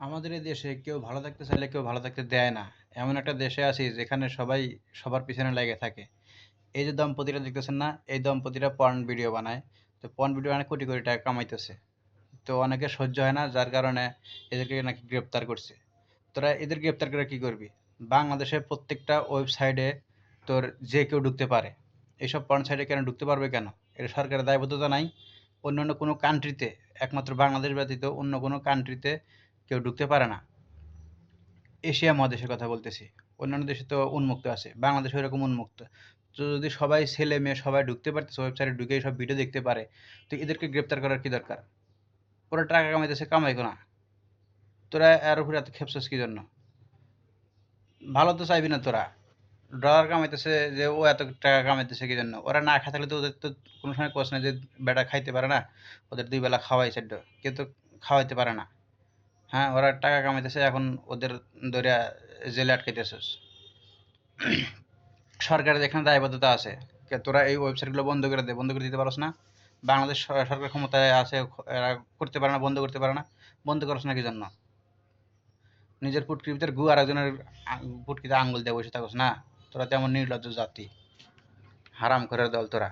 আমাদের এই দেশে কেউ ভালো থাকতে চাইলে কেউ ভালো থাকতে দেয় না। এমন একটা দেশে আছি যেখানে সবাই সবার পিছনে লেগে থাকে। এই যে দম্পতিরা দেখতেছেন না, এই দম্পতিরা পর্ন ভিডিও বানায়। তো পর্ন ভিডিও বানায় কোটি কোটি টাকা কামাইতেছে। তো অনেকে সহ্য হয় না, যার কারণে এদেরকে নাকি গ্রেপ্তার করছে। তোরা এদের গ্রেপ্তার করে কি করবি? বাংলাদেশের প্রত্যেকটা ওয়েবসাইটে তোর যে কেউ ঢুকতে পারে। এইসব পর্ন সাইটে কেন ঢুকতে পারবে কেন? এটা সরকারের দায়বদ্ধতা নাই। অন্যান্য কোনো কান্ট্রিতে একমাত্র বাংলাদেশ ব্যতীত অন্য কোনো কান্ট্রিতে কেউ ঢুকতে পারে না। এশিয়া মহাদেশের কথা বলতেছি। অন্যান্য দেশে তো উন্মুক্ত আছে। বাংলাদেশে এরকম উন্মুক্ত। তো যদি সবাই ছেলে মেয়ে সবাই ঢুকতে পারতেছে ওয়েবসাইটে ঢুকে সব ভিডিও দেখতে পারে, তো এদেরকে গ্রেপ্তার করার কি দরকার? ওরা টাকা কামাইতেছে কামাই না। তোরা এর উপরে এত খেপছিস কি জন্য ভালো তো চাইবি না তোরা। ডলার কামাইতেছে যে, ও এত টাকা কামাইতেছে কি জন্য ওরা না খাই থাকলে তো ওদের তো কোনো সময় কোচ না যে, বেটা খাইতে পারে না, ওদের দুই বেলা খাওয়াই সেটা তো খাওয়াইতে পারে না। হ্যাঁ ওরা টাকা কামাইতেছে, এখন ওদের ধরে জেলে আটকাইতেছিস সরকারের এখানে দায়বদ্ধতা আছে তোরা এই ওয়েবসাইটগুলো বন্ধ করে দে, বন্ধ করে দিতে পারস না। বাংলাদেশ সরকার ক্ষমতায় আছে এরা করতে পারে না, বন্ধ করতে পারে না, বন্ধ করস না কি জন্য? নিজের পুটকির গু আর একজনের পুটকিতে আঙ্গুল দিয়ে বসে থাকস না? তোরা তেমন নির্লজ্জ জাতি। হারাম করে দল তোরা।